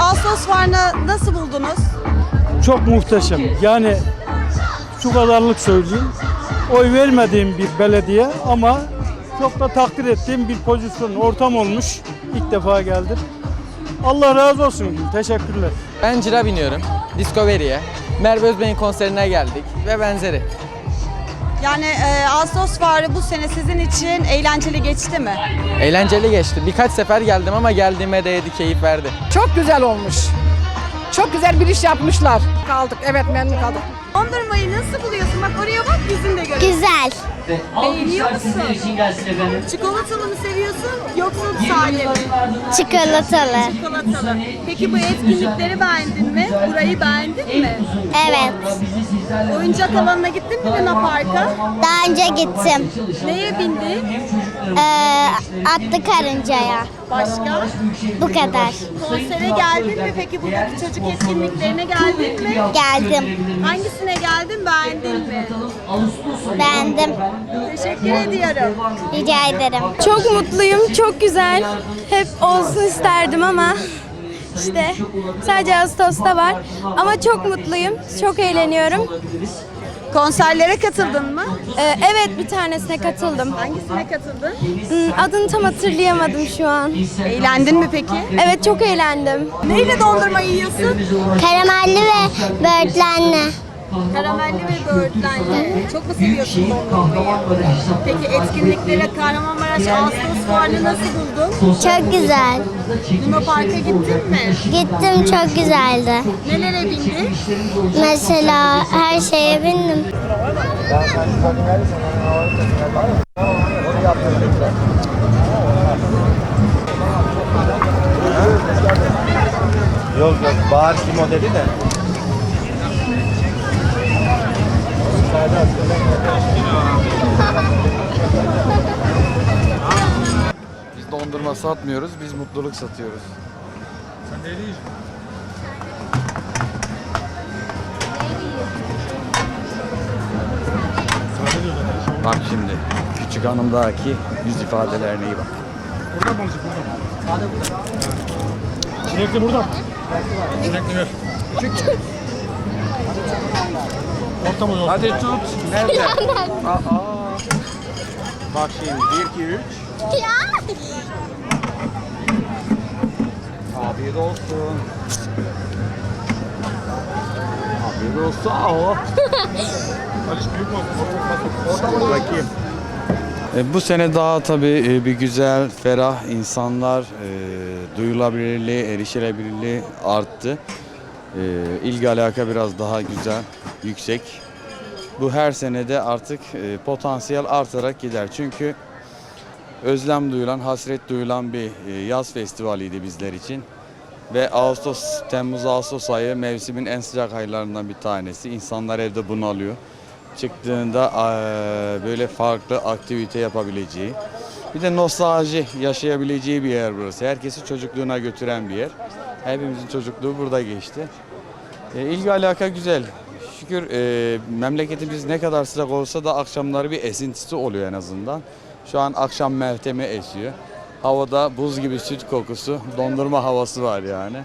Ağustos fuarını nasıl buldunuz? Çok muhteşem. Yani şu kadarlık söyleyeyim. Oy vermediğim bir belediye ama çok da takdir ettiğim bir pozisyon, ortam olmuş. İlk defa geldim. Allah razı olsun. Teşekkürler. Ben Cira biniyorum. Discovery'e. Merve Özbey'in konserine geldik ve benzeri. Yani e, Ağustos fuarı bu sene sizin için eğlenceli geçti mi? Eğlenceli geçti. Birkaç sefer geldim ama geldiğime değdi, keyif verdi. Çok güzel olmuş. Çok güzel bir iş yapmışlar. Kaldık, evet memnun kaldık. Dondurmayı nasıl buluyorsun? Bak oraya bak yüzün de görüyor. Güzel. Beğeniyor musun? Çikolatalı mı seviyorsun yoksa sade mi? Çikolatalı. Çikolatalı. Peki bu etkinlikleri beğendin mi? Burayı beğendin mi? Evet. Oyuncak alanına gittin mi Luna Park'a? Daha önce gittim. Neye bindin? Ee, atlı karıncaya. Başka? Bu kadar. Konsere geldin mi peki buradaki çocuk etkinliklerine geldin mi? Geldim. Hangisine geldin beğendin mi? Beğendim. Teşekkür ediyorum. Rica ederim. Çok mutluyum, çok güzel. Hep olsun isterdim ama işte sadece Ağustos'ta var. Ama çok mutluyum, çok eğleniyorum. Konserlere katıldın mı? Ee, evet bir tanesine katıldım. Hangisine katıldın? Hmm, Adını tam hatırlayamadım şu an. Eğlendin mi peki? Evet çok eğlendim. Neyle dondurma yiyorsun? Karamelli ve böğürtlenli. Karamelli ve böğürtlenli. Çok mu seviyorsun dondurmayı? Peki etkinliklere Kahramanmaraş Ağustos fuarını nasıl buldun? Çok güzel. Luna Park'a gittin mi? Gittim çok güzeldi. Nelere bindin? Mesela her şeye bindim. Yok yok bağır ki modeli de. Biz dondurma satmıyoruz, biz mutluluk satıyoruz. Bak şimdi, küçük hanımdaki yüz ifadelerine iyi bak. Çilekli burada. Hadi tut. Nerede? Aa. Bak şimdi, 1, 2, 3. Afiyet olsun. Afiyet olsun. Aa. Bakayım. E, bu sene daha tabii e, bir güzel, ferah insanlar, e, duyulabilirliği, erişilebilirliği arttı. E, ilgi alaka biraz daha güzel, yüksek. Bu her senede artık e, potansiyel artarak gider. Çünkü özlem duyulan, hasret duyulan bir e, yaz festivaliydi bizler için. Ve Ağustos, Temmuz, Ağustos ayı mevsimin en sıcak aylarından bir tanesi. İnsanlar evde bunalıyor. Çıktığında böyle farklı aktivite yapabileceği, bir de nostalji yaşayabileceği bir yer burası. Herkesi çocukluğuna götüren bir yer. Hepimizin çocukluğu burada geçti. E, ilgi alaka güzel. Şükür e, memleketimiz ne kadar sıcak olsa da akşamları bir esintisi oluyor en azından. Şu an akşam meltemi esiyor. Havada buz gibi süt kokusu, dondurma havası var yani.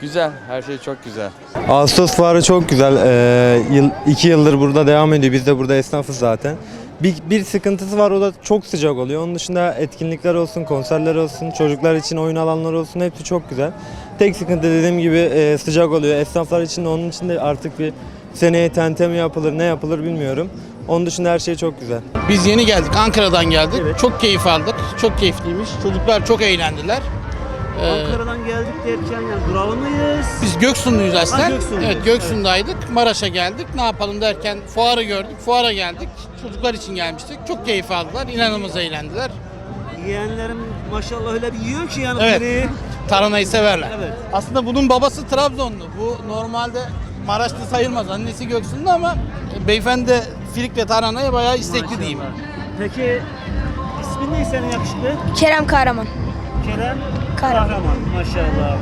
Güzel, her şey çok güzel. Ağustos fuarı çok güzel. Ee, yıl, iki yıldır burada devam ediyor. Biz de burada esnafız zaten. Bir, bir sıkıntısı var o da çok sıcak oluyor. Onun dışında etkinlikler olsun, konserler olsun, çocuklar için oyun alanları olsun hepsi çok güzel. Tek sıkıntı dediğim gibi e, sıcak oluyor. Esnaflar için de onun için de artık bir seneye tente mi yapılır ne yapılır bilmiyorum. Onun dışında her şey çok güzel. Biz yeni geldik. Ankara'dan geldik. Çok keyif aldık. Çok keyifliymiş. Çocuklar çok eğlendiler. Ee, Ankara'dan geldik derken yani duralı mıyız? biz Göksunluyuz Göksunlu. Evet, Göksun'daydık. Maraş'a geldik. Ne yapalım derken fuarı gördük. Fuara geldik. Çocuklar için gelmiştik. Çok keyif aldılar. İnanılmaz eğlendiler. Yeğenlerim maşallah öyle bir yiyor ki yani Evet. beni. Taranayı severler. Evet. Aslında bunun babası Trabzonlu. Bu normalde Maraşlı sayılmaz. Annesi Göksunlu ama beyefendi de filik ve taranaya bayağı istekli diyeyim. Peki ismin ne senin yakışıklı? Kerem Kahraman. Kerem Kahraman. Kahraman maşallah.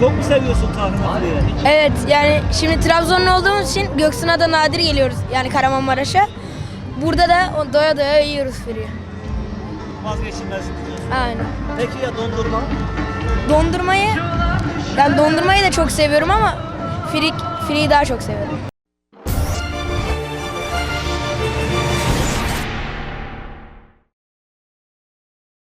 Çok mu seviyorsun Kahramanlı'yı? Evet yani şimdi Trabzonlu olduğumuz için Göksun'a da nadir geliyoruz yani Kahramanmaraş'a. Burada da o- doya doya yiyoruz fırıyı. Vazgeçilmez diyorsun. Aynen. Peki ya dondurma? Dondurmayı Yani dondurmayı da çok seviyorum ama frik, friyi daha çok seviyorum.